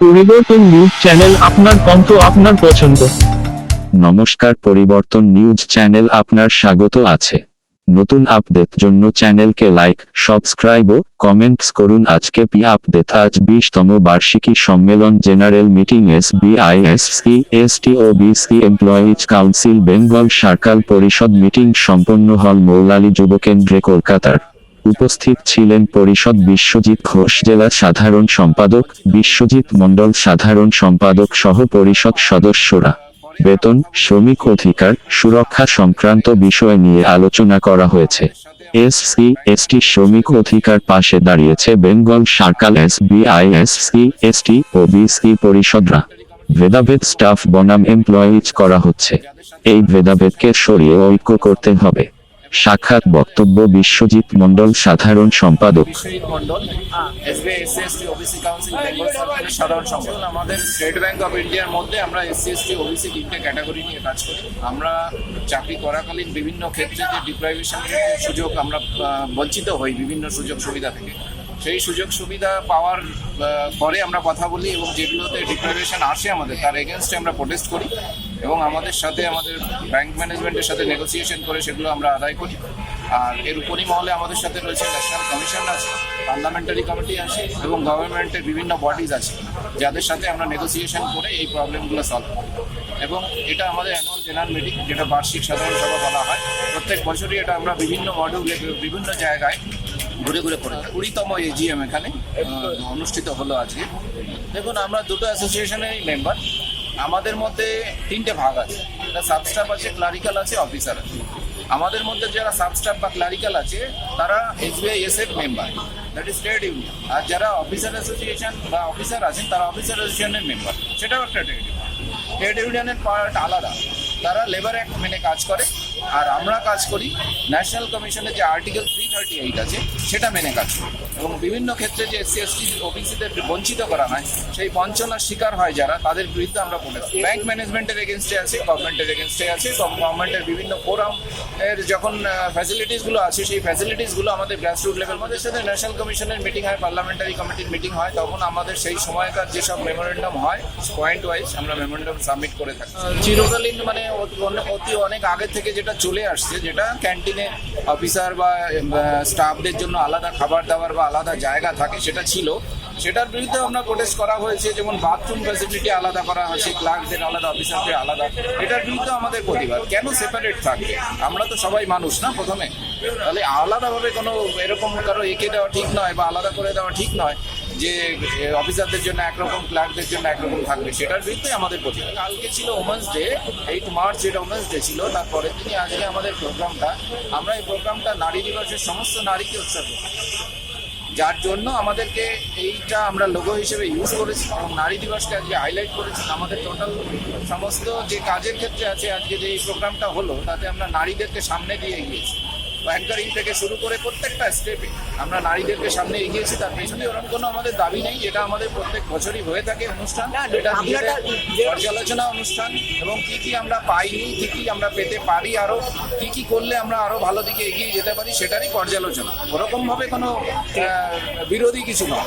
পরিবর্তন news channel আপনার কণ্ঠ আপনার পছন্দ। নমস্কার, পরিবর্তন নিউজ চ্যানেল আপনার স্বাগত আছে। নতুন আপডেট জন্য চ্যানেলকে লাইক, সাবস্ক্রাইব ও কমেন্টস করুন। আজকে পি আপডেট, আজ বিশতম বার্ষিকী সম্মেলন general meeting, S BISC ST OBC employees council, Bengal circle পরিষদ মিটিং সম্পন্ন হল মৌলালী যুব যুবকেন্দ্রে কলকাতার। উপস্থিত ছিলেন পরিষদ বিশ্বজিৎ ঘোষ জেলা সাধারণ সম্পাদক, বিশ্বজিৎ মণ্ডল সাধারণ সম্পাদক সহ পরিষদ সদস্যরা। বেতন, শ্রমিক অধিকার, সুরক্ষা সংক্রান্ত বিষয় নিয়ে আলোচনা করা হয়েছে। এসসি, এসটি শ্রমিক অধিকার পাশে দাঁড়িয়েছে Bengal circle S BISC ST OBC পরিষদরা। ভেদাভেদ স্টাফ বনাম এমপ্লয়িজ করা হচ্ছে। এই ভেদাভেদকে সরিয়ে ঐক্য করতে হবে। সাক্ষাৎ বক্তব্য বিশ্বজিৎ মন্ডল সাধারণ সম্পাদক। সাধারণ সম্পাদক। আমাদের স্টেট ব্যাংক অফ ইন্ডিয়ার মধ্যে আমরা এসসি এসটি ওবিসি তিনটে ক্যাটাগরি নিয়ে কাজ করি। আমরা চাকরি করাকালীন বিভিন্ন ক্ষেত্রে যে ডিপ্রাইভেশনের সুযোগ আমরা বঞ্চিত হই বিভিন্ন সুযোগ সুবিধা থেকে। সেই সুযোগ সুবিধা পাওয়ার পরে আমরা কথা বলি এবং যেগুলোতে ডিপ্রাইভেশন আসে আমাদের, তার এগেনস্টে আমরা প্রোটেস্ট করি এবং আমাদের সাথে আমাদের ব্যাংক ম্যানেজমেন্টের সাথে নেগোসিয়েশন করে সেগুলো আমরা আদায় করি। আর এর উপরই মহলে আমাদের সাথে রয়েছে ন্যাশনাল কমিশন আছে পার্লামেন্টারি কমিটি আছে এবং গভর্নমেন্টের বিভিন্ন বডিজ আছে, যাদের সাথে আমরা নেগোসিয়েশন করে এই প্রবলেমগুলো সলভ করি। এবং এটা আমাদের অ্যানুয়াল জেনারেল মিটিং যেটা বার্ষিক সাধারণ সভা বলা হয়। প্রত্যেক বছরই এটা আমরা বিভিন্ন মডিউলে বিভিন্ন জায়গায় ঘুরে ঘুরে করে। কুড়িতম এজিএম এখানে অনুষ্ঠিত হলো আজকে। দেখুন, আমরা দুটো অ্যাসোসিয়েশনেরই মেম্বার। আমাদের মধ্যে তিনটে ভাগ আছে। একটা সাবস্টাফ আছে, ক্লারিক্যাল আছে, অফিসার আছে। আমাদের মধ্যে যারা সাবস্টাফ বা ক্লারিক্যাল আছে, তারা এসবিআই এস এর member. That is trade union আর যারা অফিসার অ্যাসোসিয়েশন বা অফিসার আছেন, তারা অফিসার অ্যাসোসিয়েশনের মেম্বার। সেটাও একটা ট্রেড ইউনিয়ন ট্রেড ইউনিয়নের পার্ট আলাদা। তারা লেবার অ্যাক্ট মেনে কাজ করে। আর আমরা কাজ করি ন্যাশনাল কমিশনের যে আর্টিকেল থ্রি থার্টি এইট আছে, সেটা মেনে কাজ করি। এবং বিভিন্ন ক্ষেত্রে যে এসসি এসটি ওবিসিদের বঞ্চিত করা হয়, সেই বঞ্চনার শিকার হয় যারা, তাদের বিরুদ্ধে আমরা প্রোটেস্ট ব্যাংক ম্যানেজমেন্টের এগেনস্টে আছে গভর্নমেন্টের এগেনস্টে আছে গভর্নমেন্টের বিভিন্ন ফোরাম এর যখন ফ্যাসিলিটিসগুলো আছে, সেই ফ্যাসিলিটিসগুলো আমাদের গ্রাসরুট লেভেল আমাদের সাথে ন্যাশনাল কমিশনের মিটিং হয় পার্লামেন্টারি কমিটির মিটিং হয়, তখন আমাদের সেই সময়কার যেসব মেমোরেন্ডাম হয় পয়েন্ট ওয়াইজ আমরা মেমোরেন্ডাম সাবমিট করে থাকি। চিরকালীন মানে অতি অনেক আগে থেকে যেটা চলে আসছে, যেটা ক্যান্টিনে অফিসার বা স্টাফদের জন্য আলাদা খাবার দাবার বা আলাদা জায়গা থাকে, সেটা ছিল। সেটার বিরুদ্ধে আমরা প্রোটেস্ট করা হয়েছে, যেমন বাথরুম ফ্যাসিলিটি আলাদা করা হয়েছে ক্লার্কদের আলাদা অফিসারদের আলাদা। এটার বিরুদ্ধে আমাদের প্রতিবাদ। কেন সেপারেট থাকবে আমরা তো সবাই মানুষ না প্রথমে। তাহলে আলাদাভাবে কোনো এরকম কারও এঁকে দেওয়া ঠিক নয় বা আলাদা করে দেওয়া ঠিক নয়। যে অফিসারদের জন্য একরকম, ক্লার্কদের জন্য একরকম থাকবে, সেটার বিরুদ্ধে আমাদের প্রতিবাদ। কালকে ছিল ওমেন্স ডে এইট মার্চ যেটা ওমেন্স ডে ছিল, তারপরের দিনই আজকে আমাদের প্রোগ্রামটা আমরা এই প্রোগ্রামটা নারী দিবসের সমস্ত নারীকে উৎসর্গ যার জন্য আমাদেরকে এইটা আমরা লোগো হিসেবে ইউজ করেছি এবং নারী দিবসকে আজকে হাইলাইট করেছি। আমাদের টোটাল সমস্ত যে কাজের ক্ষেত্রে আছে, আজকে যে এই প্রোগ্রামটা হলো, তাতে আমরা নারীদেরকে সামনে দিয়ে এগিয়েছি। অ্যাঙ্কারিং থেকে শুরু করে প্রত্যেকটা স্টেপে আমরা নারীদেরকে সামনে এগিয়েছি তার পেছনে ওরকম কোনো আমাদের দাবি নেই এটা আমাদের প্রত্যেক বছরই হয়ে থাকে অনুষ্ঠান। এটা পর্যালোচনা অনুষ্ঠান এবং কি কি আমরা পাইনি কি কি আমরা পেতে পারি আরও কি কি করলে আমরা আরও ভালো দিকে এগিয়ে যেতে পারি সেটারই পর্যালোচনা। ওরকমভাবে কোনো বিরোধী কিছু নয়।